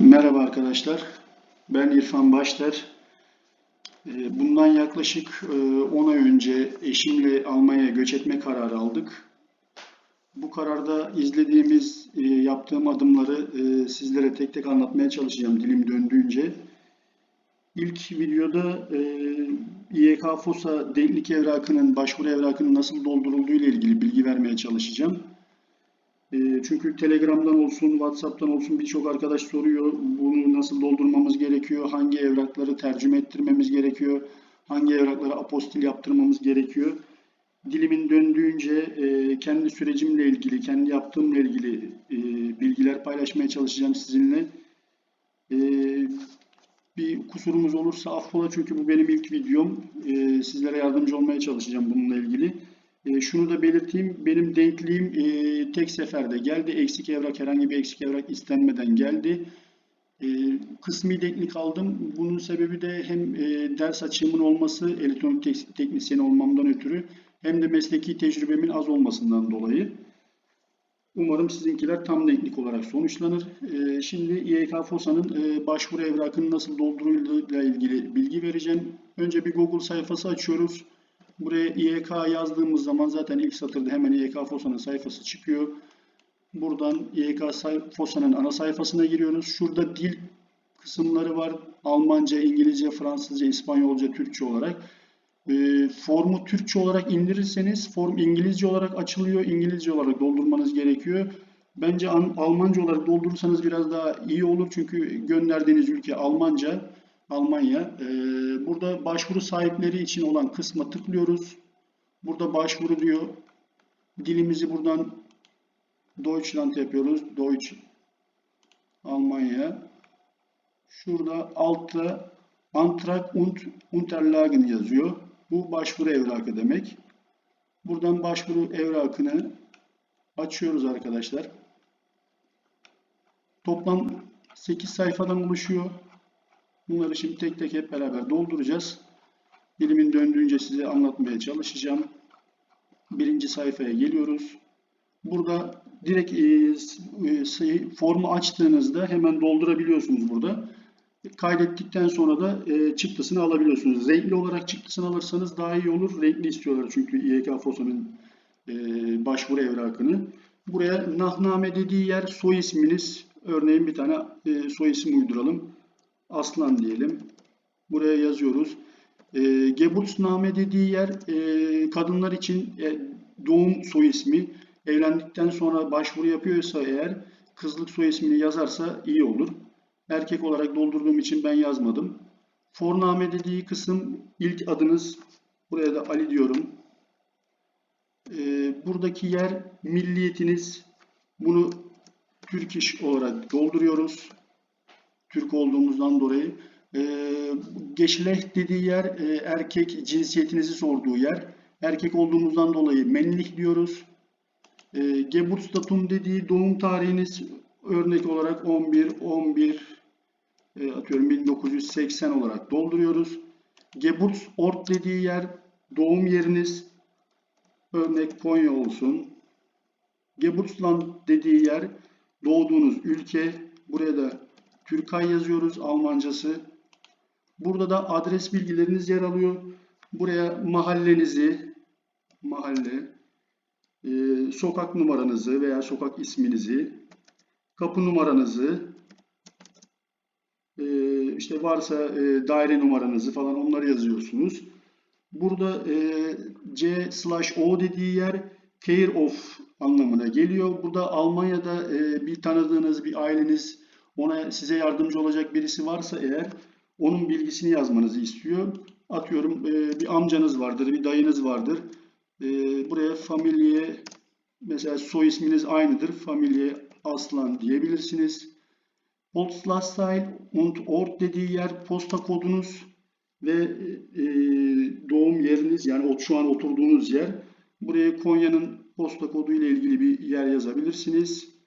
Merhaba arkadaşlar. Ben İrfan Başter. Ee, Bundan yaklaşık e, 10 ay önce eşimle Almanya'ya göç etme kararı aldık. Bu kararda izlediğimiz, e, yaptığım adımları e, sizlere tek tek anlatmaya çalışacağım dilim döndüğünce. İlk videoda e, İYK FOS'a denklik evrakının, başvuru evrakının nasıl doldurulduğu ile ilgili bilgi vermeye çalışacağım. E, Çünkü Telegram'dan olsun, WhatsApp'tan olsun birçok arkadaş soruyor. Bunu nasıl doldurmamız gerekiyor? Hangi evrakları tercüme ettirmemiz gerekiyor? Hangi evrakları apostil yaptırmamız gerekiyor? Dilimin döndüğünce e, kendi sürecimle ilgili, kendi yaptığımla ilgili e, bilgiler paylaşmaya çalışacağım sizinle. E, bir kusurumuz olursa affola çünkü bu benim ilk videom. Sizlere yardımcı olmaya çalışacağım bununla ilgili. E, şunu da belirteyim. Benim denkliğim e, tek seferde geldi. Eksik evrak, herhangi bir eksik evrak istenmeden geldi. E, kısmi denklik aldım. Bunun sebebi de hem e, ders açığımın olması, elektronik tek- teknisyeni olmamdan ötürü hem de mesleki tecrübemin az olmasından dolayı. Umarım sizinkiler tam denklik olarak sonuçlanır. E, şimdi İYK FOSA'nın e, başvuru evrakının nasıl doldurulduğuyla ilgili bilgi vereceğim. Önce bir Google sayfası açıyoruz. Buraya İYK yazdığımız zaman zaten ilk satırda hemen İYK FOSA'nın sayfası çıkıyor. Buradan say- FOSA'nın ana sayfasına giriyoruz. Şurada dil kısımları var. Almanca, İngilizce, Fransızca, İspanyolca, Türkçe olarak. Ee, formu Türkçe olarak indirirseniz form İngilizce olarak açılıyor. İngilizce olarak doldurmanız gerekiyor. Bence An- Almanca olarak doldurursanız biraz daha iyi olur. Çünkü gönderdiğiniz ülke Almanca, Almanya. Ee, burada başvuru sahipleri için olan kısma tıklıyoruz. Burada başvuru diyor. Dilimizi buradan Deutschland yapıyoruz. Deutsch, Almanya. Şurada altta Antrag und Unterlagen yazıyor. Bu başvuru evrakı demek. Buradan başvuru evrakını açıyoruz arkadaşlar. Toplam 8 sayfadan oluşuyor. Bunları şimdi tek tek hep beraber dolduracağız. Dilimin döndüğünce size anlatmaya çalışacağım. Birinci sayfaya geliyoruz. Burada direkt e, e, formu açtığınızda hemen doldurabiliyorsunuz burada. Kaydettikten sonra da e, çıktısını alabiliyorsunuz. Renkli olarak çıktısını alırsanız daha iyi olur. Renkli istiyorlar çünkü İYK FOSA'nın başvuru evrakını. Buraya nahname dediği yer soy isminiz. Örneğin bir tane soy isim uyduralım. Aslan diyelim. Buraya yazıyoruz. E, Geburtsname dediği yer e, kadınlar için e, doğum soy ismi. Evlendikten sonra başvuru yapıyorsa eğer kızlık soy ismini yazarsa iyi olur. Erkek olarak doldurduğum için ben yazmadım. Forname dediği kısım ilk adınız. Buraya da Ali diyorum. Ee, buradaki yer milliyetiniz. Bunu Türk iş olarak dolduruyoruz. Türk olduğumuzdan dolayı. Ee, Geschlecht dediği yer e, erkek cinsiyetinizi sorduğu yer. Erkek olduğumuzdan dolayı männlich diyoruz. E, Geburtsdatum dediği doğum tarihiniz örnek olarak 11 11 e, atıyorum 1980 olarak dolduruyoruz. Geburtsort dediği yer doğum yeriniz örnek Konya olsun. Geburtsland dediği yer doğduğunuz ülke. Buraya da Türkay yazıyoruz Almancası. Burada da adres bilgileriniz yer alıyor. Buraya mahallenizi, mahalle, e, sokak numaranızı veya sokak isminizi, kapı numaranızı, e, işte varsa e, daire numaranızı falan onları yazıyorsunuz. Burada e, C slash O dediği yer care of anlamına geliyor. Burada Almanya'da e, bir tanıdığınız bir aileniz ona size yardımcı olacak birisi varsa eğer onun bilgisini yazmanızı istiyor. Atıyorum e, bir amcanız vardır, bir dayınız vardır. E, buraya familye mesela soy isminiz aynıdır. Familye Aslan diyebilirsiniz. Und Ort dediği yer posta kodunuz ve e, doğum yeriniz yani şu an oturduğunuz yer. Buraya Konya'nın posta kodu ile ilgili bir yer yazabilirsiniz.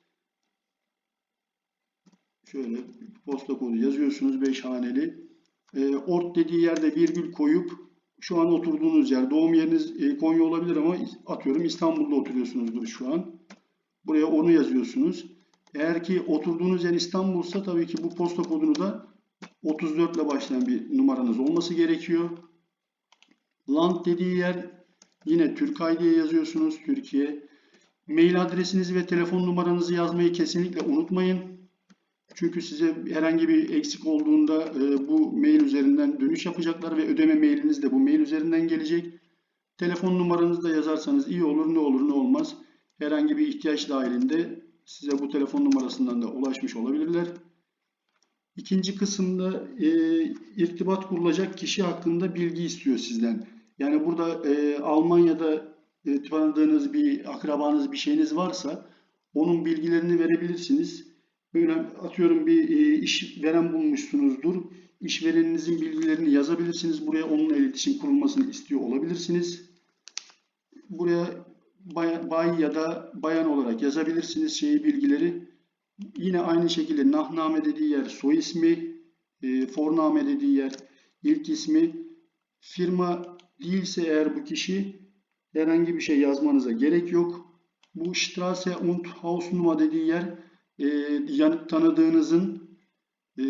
Şöyle posta kodu yazıyorsunuz 5 haneli. E, Ort dediği yerde virgül koyup şu an oturduğunuz yer doğum yeriniz e, Konya olabilir ama atıyorum İstanbul'da oturuyorsunuzdur şu an. Buraya onu yazıyorsunuz. Eğer ki oturduğunuz yer İstanbul'sa tabii ki bu posta kodunu da 34 ile başlayan bir numaranız olması gerekiyor. Land dediği yer yine Türkiye diye yazıyorsunuz. Türkiye. Mail adresinizi ve telefon numaranızı yazmayı kesinlikle unutmayın. Çünkü size herhangi bir eksik olduğunda e, bu mail üzerinden dönüş yapacaklar ve ödeme mailiniz de bu mail üzerinden gelecek. Telefon numaranızı da yazarsanız iyi olur ne olur ne olmaz. Herhangi bir ihtiyaç dahilinde size bu telefon numarasından da ulaşmış olabilirler. İkinci kısımda e, irtibat kurulacak kişi hakkında bilgi istiyor sizden. Yani burada e, Almanya'da e, tanıdığınız bir akrabanız bir şeyiniz varsa onun bilgilerini verebilirsiniz. Böyle atıyorum bir e, işveren bulmuşsunuzdur. İşvereninizin bilgilerini yazabilirsiniz. Buraya onunla iletişim kurulmasını istiyor olabilirsiniz. Buraya bay, ya da bayan olarak yazabilirsiniz şeyi bilgileri. Yine aynı şekilde nahname dediği yer soy ismi, e, forname dediği yer ilk ismi. Firma değilse eğer bu kişi herhangi bir şey yazmanıza gerek yok. Bu Straße und Hausnummer dediği yer e, yan- tanıdığınızın e,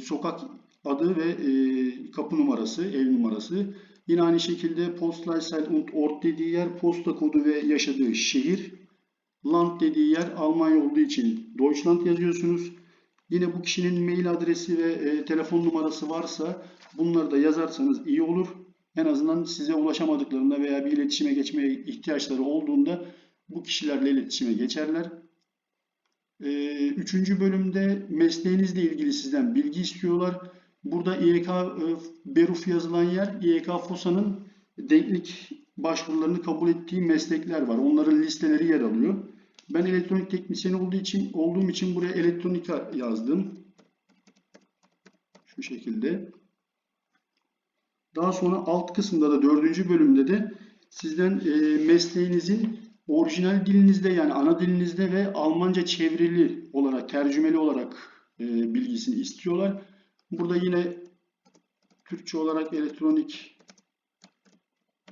sokak adı ve e, kapı numarası, ev numarası. Yine aynı şekilde Postleitzahl und Ort dediği yer posta kodu ve yaşadığı şehir. Land dediği yer Almanya olduğu için Deutschland yazıyorsunuz. Yine bu kişinin mail adresi ve e, telefon numarası varsa bunları da yazarsanız iyi olur. En azından size ulaşamadıklarında veya bir iletişime geçmeye ihtiyaçları olduğunda bu kişilerle iletişime geçerler. E, üçüncü bölümde mesleğinizle ilgili sizden bilgi istiyorlar. Burada İEK e, Beruf yazılan yer İEK FOSA'nın denklik başvurularını kabul ettiği meslekler var. Onların listeleri yer alıyor. Ben elektronik teknisyeni olduğu için olduğum için buraya elektronika yazdım. Şu şekilde. Daha sonra alt kısımda da dördüncü bölümde de sizden e, mesleğinizin orijinal dilinizde yani ana dilinizde ve Almanca çevrili olarak, tercümeli olarak e, bilgisini istiyorlar. Burada yine Türkçe olarak elektronik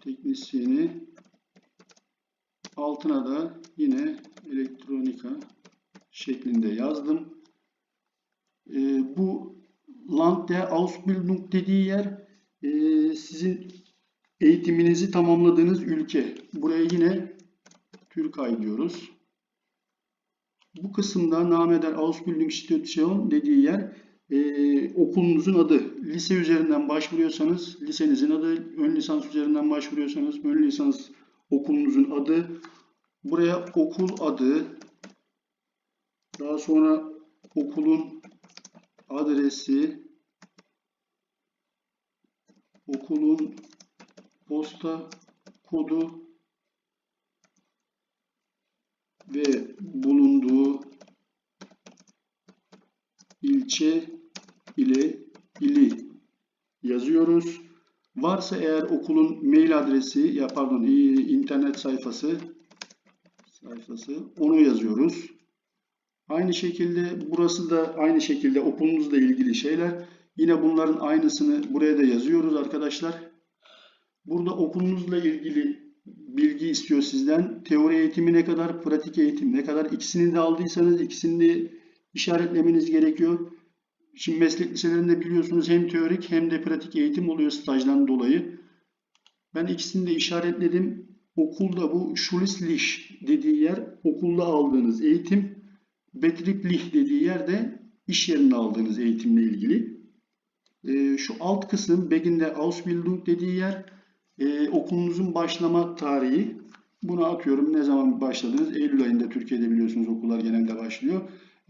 teknisyeni altına da yine elektronika şeklinde yazdım. E, bu Land der Ausbildung dediği yer e, sizin eğitiminizi tamamladığınız ülke. Buraya yine Türkay diyoruz. Bu kısımda Nameder Ausbildungsstation dediği yer e, okulunuzun adı. Lise üzerinden başvuruyorsanız lisenizin adı, ön lisans üzerinden başvuruyorsanız ön lisans okulunuzun adı. Buraya okul adı, daha sonra okulun adresi, okulun posta kodu ve bulunduğu ilçe ile ili yazıyoruz. Varsa eğer okulun mail adresi ya pardon internet sayfası sayfası onu yazıyoruz. Aynı şekilde burası da aynı şekilde okulunuzla ilgili şeyler. Yine bunların aynısını buraya da yazıyoruz arkadaşlar. Burada okulunuzla ilgili bilgi istiyor sizden. Teori eğitimi ne kadar, pratik eğitim ne kadar. İkisini de aldıysanız ikisini de işaretlemeniz gerekiyor. Şimdi meslek liselerinde biliyorsunuz hem teorik hem de pratik eğitim oluyor stajdan dolayı. Ben ikisini de işaretledim. Okulda bu Schulslich dediği yer okulda aldığınız eğitim. Betrieblich dediği yer de iş yerinde aldığınız eğitimle ilgili. Ee, şu alt kısım Begin'de Ausbildung dediği yer e, okulunuzun başlama tarihi. Buna atıyorum ne zaman başladınız? Eylül ayında Türkiye'de biliyorsunuz okullar genelde başlıyor.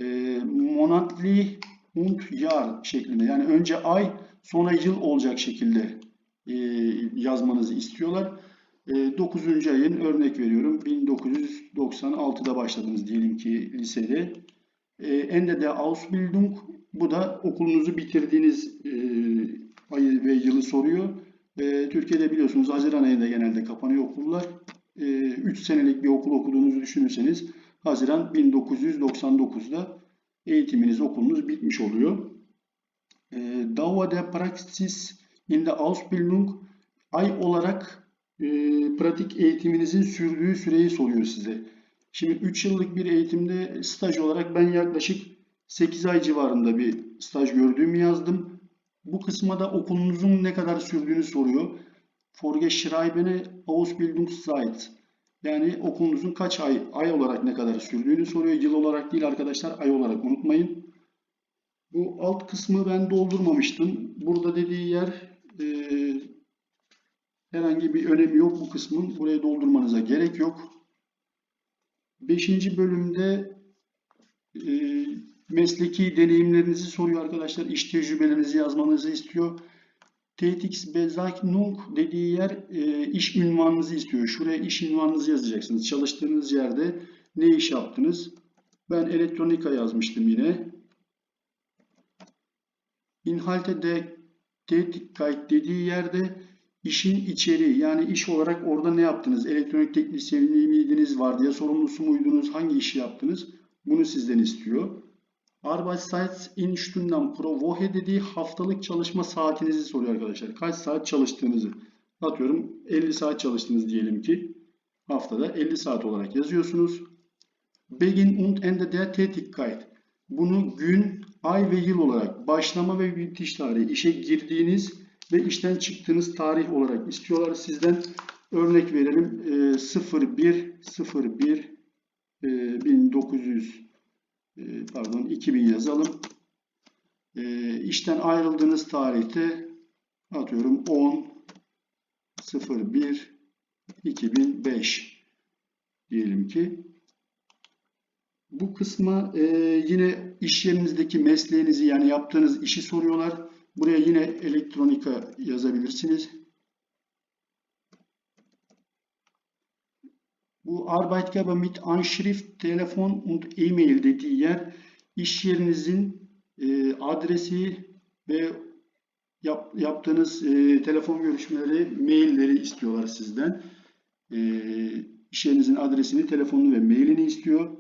E, monatli und Jahr şeklinde yani önce ay sonra yıl olacak şekilde e, yazmanızı istiyorlar. E, 9. ayın örnek veriyorum 1996'da başladınız diyelim ki lisede. Ende der Ausbildung bu da okulunuzu bitirdiğiniz e, ayı ve yılı soruyor. E, Türkiye'de biliyorsunuz Haziran ayında genelde kapanıyor okullar. 3 e, senelik bir okul okuduğunuzu düşünürseniz Haziran 1999'da eğitiminiz, okulunuz bitmiş oluyor. E, Dauer der Praxis in der Ausbildung ay olarak e, pratik eğitiminizin sürdüğü süreyi soruyor size. Şimdi 3 yıllık bir eğitimde staj olarak ben yaklaşık 8 ay civarında bir staj gördüğümü yazdım. Bu kısma da okulunuzun ne kadar sürdüğünü soruyor. Vorgeschriebene Ausbildungszeit. Yani okulunuzun kaç ay, ay olarak ne kadar sürdüğünü soruyor. Yıl olarak değil arkadaşlar, ay olarak unutmayın. Bu alt kısmı ben doldurmamıştım. Burada dediği yer e, herhangi bir önemi yok bu kısmın. Buraya doldurmanıza gerek yok. Beşinci bölümde e, mesleki deneyimlerinizi soruyor arkadaşlar. İş tecrübelerinizi yazmanızı istiyor. Tätigsbezeichnung dediği yer e, iş ünvanınızı istiyor. Şuraya iş ünvanınızı yazacaksınız. Çalıştığınız yerde ne iş yaptınız? Ben elektronika yazmıştım yine. Inhalte de Tätigkeit dediği yerde işin içeriği yani iş olarak orada ne yaptınız? Elektronik teknisyeni miydiniz? Vardiya sorumlusu muydunuz? Hangi işi yaptınız? Bunu sizden istiyor. Arbeitszeit in Stunden pro Woche dediği haftalık çalışma saatinizi soruyor arkadaşlar. Kaç saat çalıştığınızı. Atıyorum 50 saat çalıştınız diyelim ki. Haftada 50 saat olarak yazıyorsunuz. Begin und Ende der Tätigkeit. Bunu gün, ay ve yıl olarak başlama ve bitiş tarihi, işe girdiğiniz ve işten çıktığınız tarih olarak istiyorlar sizden. Örnek verelim e, 01 01 e, 1900 e, pardon 2000 yazalım. E, işten ayrıldığınız tarihte atıyorum 10 01 2005 diyelim ki. Bu kısma e, yine iş yerinizdeki mesleğinizi yani yaptığınız işi soruyorlar. Buraya yine elektronika yazabilirsiniz. Bu Arbeitgeber mit Anschrift, Telefon und E-Mail dediği yer iş yerinizin e, adresi ve yap, yaptığınız e, telefon görüşmeleri, mailleri istiyorlar sizden. E, iş yerinizin adresini, telefonunu ve mailini istiyor.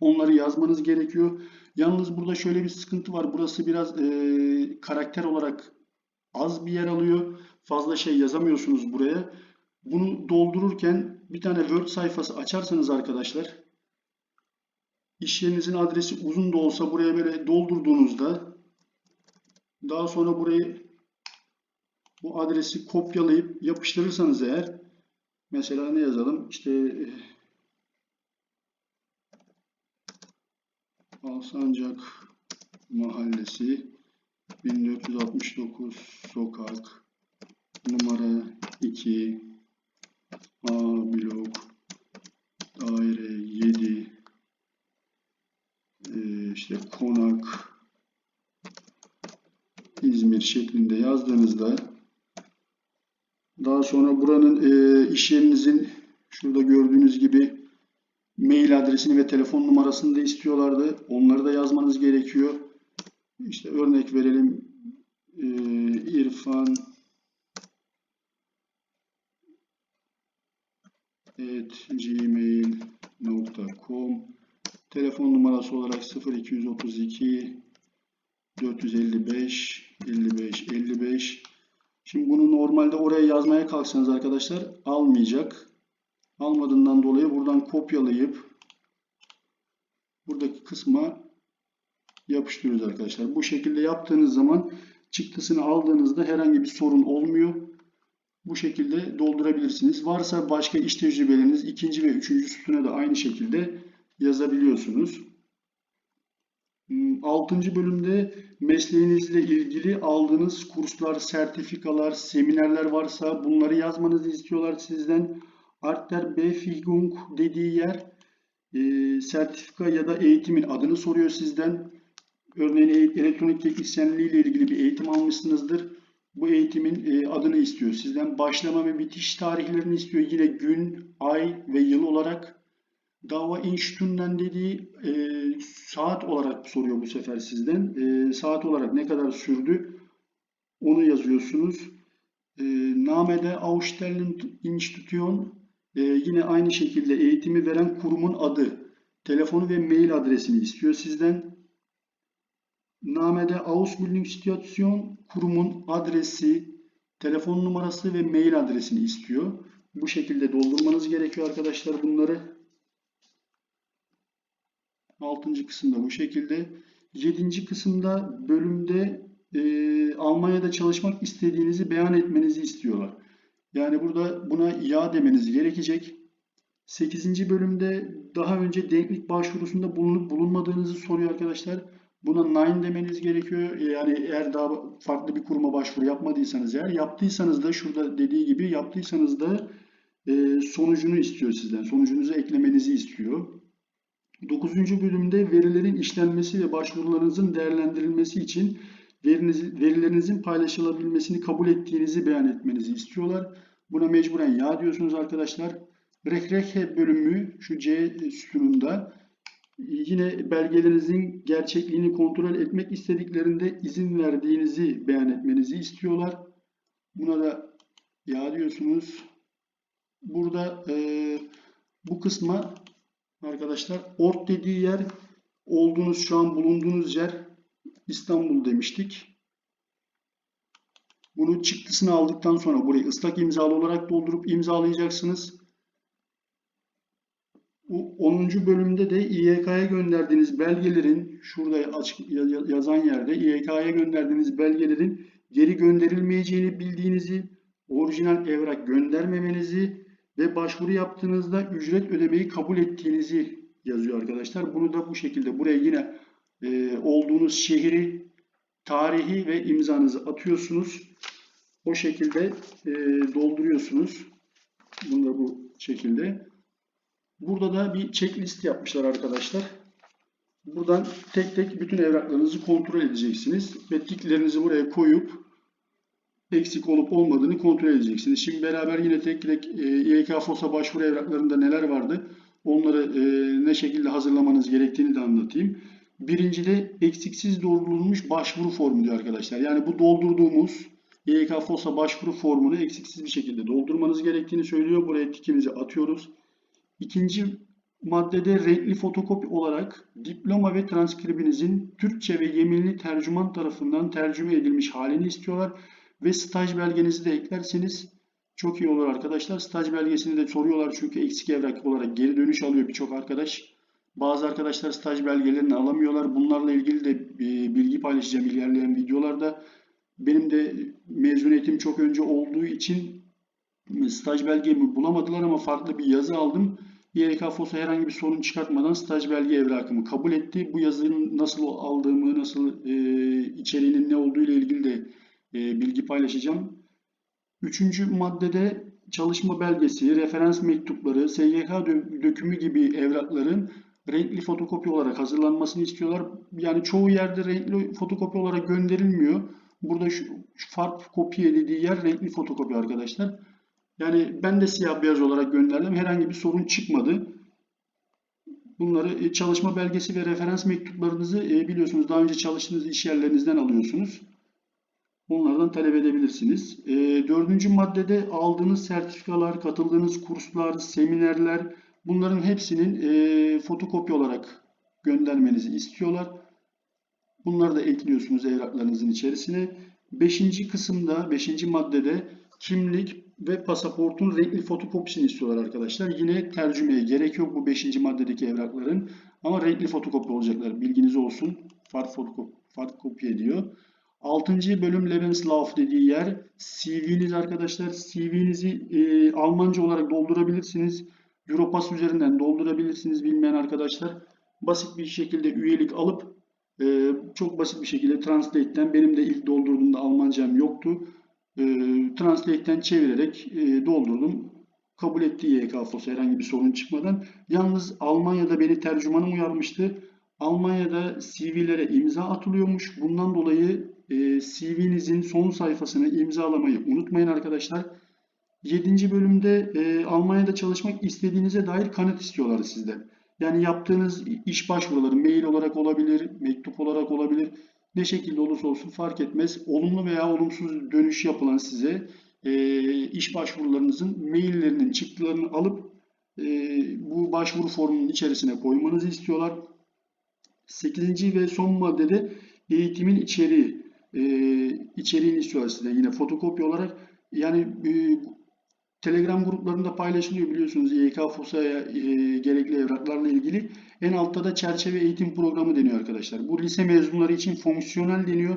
Onları yazmanız gerekiyor. Yalnız burada şöyle bir sıkıntı var. Burası biraz e, karakter olarak az bir yer alıyor. Fazla şey yazamıyorsunuz buraya. Bunu doldururken bir tane Word sayfası açarsanız arkadaşlar iş yerinizin adresi uzun da olsa buraya böyle doldurduğunuzda daha sonra burayı bu adresi kopyalayıp yapıştırırsanız eğer mesela ne yazalım? İşte Alsancak Mahallesi 1469 Sokak numara 2 A blok daire 7 e, işte konak İzmir şeklinde yazdığınızda daha sonra buranın e, iş yerinizin şurada gördüğünüz gibi mail adresini ve telefon numarasını da istiyorlardı. Onları da yazmanız gerekiyor. İşte örnek verelim. E, İrfan gmail.com Telefon numarası olarak 0232 455 55 55 Şimdi bunu normalde oraya yazmaya kalksanız arkadaşlar almayacak. Almadığından dolayı buradan kopyalayıp buradaki kısma yapıştırıyoruz arkadaşlar. Bu şekilde yaptığınız zaman çıktısını aldığınızda herhangi bir sorun olmuyor. Bu şekilde doldurabilirsiniz. Varsa başka iş tecrübeleriniz ikinci ve üçüncü sütuna da aynı şekilde yazabiliyorsunuz. Hmm, altıncı bölümde mesleğinizle ilgili aldığınız kurslar, sertifikalar, seminerler varsa bunları yazmanızı istiyorlar sizden. Arter Befigung dediği yer e, sertifika ya da eğitimin adını soruyor sizden. Örneğin elektronik teknisyenliği ile ilgili bir eğitim almışsınızdır. Bu eğitimin e, adını istiyor sizden. Başlama ve bitiş tarihlerini istiyor. Yine gün, ay ve yıl olarak. Dava in Stunden dediği e, saat olarak soruyor bu sefer sizden. E, saat olarak ne kadar sürdü onu yazıyorsunuz. E, Namede Ausstellung Institution e, yine aynı şekilde eğitimi veren kurumun adı, telefonu ve mail adresini istiyor sizden. Namede Ausbildungssituasyon kurumun adresi, telefon numarası ve mail adresini istiyor. Bu şekilde doldurmanız gerekiyor arkadaşlar bunları. Altıncı kısımda bu şekilde. Yedinci kısımda bölümde e, Almanya'da çalışmak istediğinizi beyan etmenizi istiyorlar. Yani burada buna ya demeniz gerekecek. 8. bölümde daha önce denklik başvurusunda bulunup bulunmadığınızı soruyor arkadaşlar. Buna nine demeniz gerekiyor. Yani eğer daha farklı bir kuruma başvuru yapmadıysanız eğer yaptıysanız da şurada dediği gibi yaptıysanız da e, sonucunu istiyor sizden. Sonucunuzu eklemenizi istiyor. 9. bölümde verilerin işlenmesi ve başvurularınızın değerlendirilmesi için veriniz, verilerinizin paylaşılabilmesini kabul ettiğinizi beyan etmenizi istiyorlar. Buna mecburen ya diyorsunuz arkadaşlar. Rekrehe bölümü şu C sütununda yine belgelerinizin gerçekliğini kontrol etmek istediklerinde izin verdiğinizi beyan etmenizi istiyorlar. Buna da ya diyorsunuz. Burada e, bu kısma arkadaşlar ort dediği yer olduğunuz şu an bulunduğunuz yer İstanbul demiştik. Bunu çıktısını aldıktan sonra burayı ıslak imzalı olarak doldurup imzalayacaksınız. 10. bölümde de İYK'ya gönderdiğiniz belgelerin şurada açık yazan yerde İYK'ya gönderdiğiniz belgelerin geri gönderilmeyeceğini bildiğinizi, orijinal evrak göndermemenizi ve başvuru yaptığınızda ücret ödemeyi kabul ettiğinizi yazıyor arkadaşlar. Bunu da bu şekilde buraya yine e, olduğunuz şehri, tarihi ve imzanızı atıyorsunuz. O şekilde e, dolduruyorsunuz. Bunu da bu şekilde. Burada da bir checklist yapmışlar arkadaşlar. Buradan tek tek bütün evraklarınızı kontrol edeceksiniz. Ve tiklerinizi buraya koyup eksik olup olmadığını kontrol edeceksiniz. Şimdi beraber yine tek tek e, İYK FOS'a başvuru evraklarında neler vardı onları e, ne şekilde hazırlamanız gerektiğini de anlatayım. Birincide eksiksiz doldurulmuş başvuru formu diyor arkadaşlar. Yani bu doldurduğumuz YK FOS'a başvuru formunu eksiksiz bir şekilde doldurmanız gerektiğini söylüyor. Buraya tikimizi atıyoruz. İkinci maddede renkli fotokopi olarak diploma ve transkribinizin Türkçe ve yeminli tercüman tarafından tercüme edilmiş halini istiyorlar. Ve staj belgenizi de eklerseniz çok iyi olur arkadaşlar. Staj belgesini de soruyorlar çünkü eksik evrak olarak geri dönüş alıyor birçok arkadaş. Bazı arkadaşlar staj belgelerini alamıyorlar. Bunlarla ilgili de e, bilgi paylaşacağım ilerleyen videolarda. Benim de mezuniyetim çok önce olduğu için staj belgemi bulamadılar ama farklı bir yazı aldım. YK FOS'a herhangi bir sorun çıkartmadan staj belge evrakımı kabul etti. Bu yazının nasıl aldığımı, nasıl e, içeriğinin ne olduğu ile ilgili de e, bilgi paylaşacağım. Üçüncü maddede çalışma belgesi, referans mektupları, SGK dökümü gibi evrakların renkli fotokopi olarak hazırlanmasını istiyorlar. Yani çoğu yerde renkli fotokopi olarak gönderilmiyor. Burada şu, şu farklı kopya dediği yer renkli fotokopi arkadaşlar. Yani ben de siyah beyaz olarak gönderdim. Herhangi bir sorun çıkmadı. Bunları e, çalışma belgesi ve referans mektuplarınızı e, biliyorsunuz daha önce çalıştığınız iş yerlerinizden alıyorsunuz. Onlardan talep edebilirsiniz. E, dördüncü maddede aldığınız sertifikalar, katıldığınız kurslar, seminerler bunların hepsinin fotokopi olarak göndermenizi istiyorlar. Bunları da ekliyorsunuz evraklarınızın içerisine. Beşinci kısımda, beşinci maddede kimlik ve pasaportun renkli fotokopisini istiyorlar arkadaşlar. Yine tercümeye gerek yok bu beşinci maddedeki evrakların. Ama renkli fotokopi olacaklar. Bilginiz olsun. Fark fotokopi, fark kopya ediyor. 6. bölüm Lebenslauf dediği yer CV'niz arkadaşlar. CV'nizi e, Almanca olarak doldurabilirsiniz. Europass üzerinden doldurabilirsiniz bilmeyen arkadaşlar. Basit bir şekilde üyelik alıp e, çok basit bir şekilde Translate'ten benim de ilk doldurduğumda Almancam yoktu. E, Translate'ten çevirerek e, doldurdum. Kabul etti YKFOS herhangi bir sorun çıkmadan. Yalnız Almanya'da beni tercümanım uyarmıştı. Almanya'da CV'lere imza atılıyormuş. Bundan dolayı e, CV'nizin son sayfasını imzalamayı unutmayın arkadaşlar. 7. bölümde e, Almanya'da çalışmak istediğinize dair kanıt istiyorlar sizden. Yani yaptığınız iş başvuruları mail olarak olabilir, mektup olarak olabilir. Ne şekilde olursa olsun fark etmez. Olumlu veya olumsuz dönüş yapılan size e, iş başvurularınızın maillerinin çıktılarını alıp e, bu başvuru formunun içerisine koymanızı istiyorlar. 8. ve son maddede eğitimin içeriği e, içeriğini istiyorlar size yine fotokopi olarak. Yani e, Telegram gruplarında paylaşılıyor biliyorsunuz İYK FOSA'ya e, gerekli evraklarla ilgili. En altta da çerçeve eğitim programı deniyor arkadaşlar. Bu lise mezunları için fonksiyonel deniyor.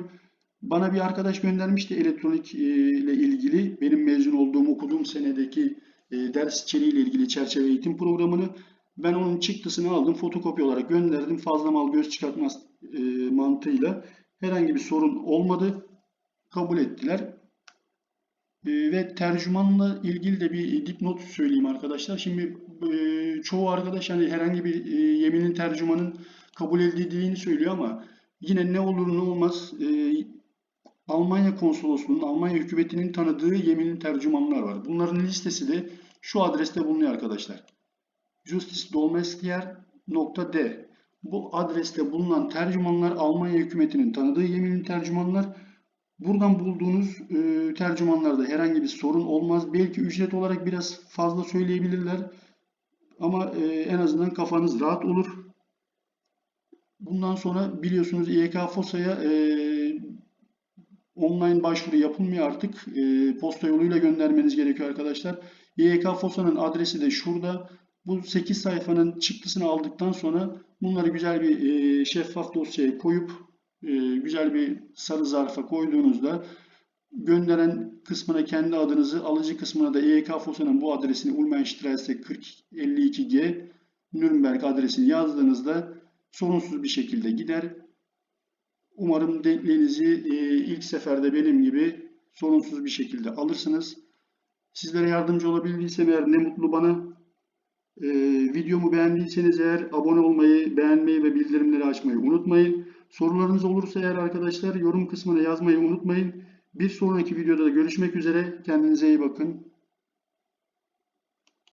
Bana bir arkadaş göndermişti elektronik e, ile ilgili benim mezun olduğum okuduğum senedeki e, ders içeriği ile ilgili çerçeve eğitim programını. Ben onun çıktısını aldım, fotokopi olarak gönderdim. Fazla mal göz çıkartmaz e, mantığıyla herhangi bir sorun olmadı. Kabul ettiler. E, ve tercümanla ilgili de bir dipnot söyleyeyim arkadaşlar. Şimdi e, çoğu arkadaş hani herhangi bir e, yeminin tercümanın kabul edildiğini söylüyor ama yine ne olur ne olmaz e, Almanya konsolosluğunun, Almanya hükümetinin tanıdığı yeminin tercümanlar var. Bunların listesi de şu adreste bulunuyor arkadaşlar. justisdolmestier.d Bu adreste bulunan tercümanlar Almanya hükümetinin tanıdığı yeminin tercümanlar. Buradan bulduğunuz e, tercümanlarda herhangi bir sorun olmaz. Belki ücret olarak biraz fazla söyleyebilirler. Ama e, en azından kafanız rahat olur. Bundan sonra biliyorsunuz İYK FOSA'ya e, online başvuru yapılmıyor artık. E, posta yoluyla göndermeniz gerekiyor arkadaşlar. İYK FOSA'nın adresi de şurada. Bu 8 sayfanın çıktısını aldıktan sonra bunları güzel bir e, şeffaf dosyaya koyup güzel bir sarı zarfa koyduğunuzda gönderen kısmına kendi adınızı, alıcı kısmına da EYK FOSA'nın bu adresini Ulmenstrasse 4052G Nürnberg adresini yazdığınızda sorunsuz bir şekilde gider. Umarım denkliğinizi e, ilk seferde benim gibi sorunsuz bir şekilde alırsınız. Sizlere yardımcı olabildiysem eğer ne mutlu bana. E, videomu beğendiyseniz eğer abone olmayı, beğenmeyi ve bildirimleri açmayı unutmayın. Sorularınız olursa eğer arkadaşlar yorum kısmına yazmayı unutmayın. Bir sonraki videoda da görüşmek üzere. Kendinize iyi bakın.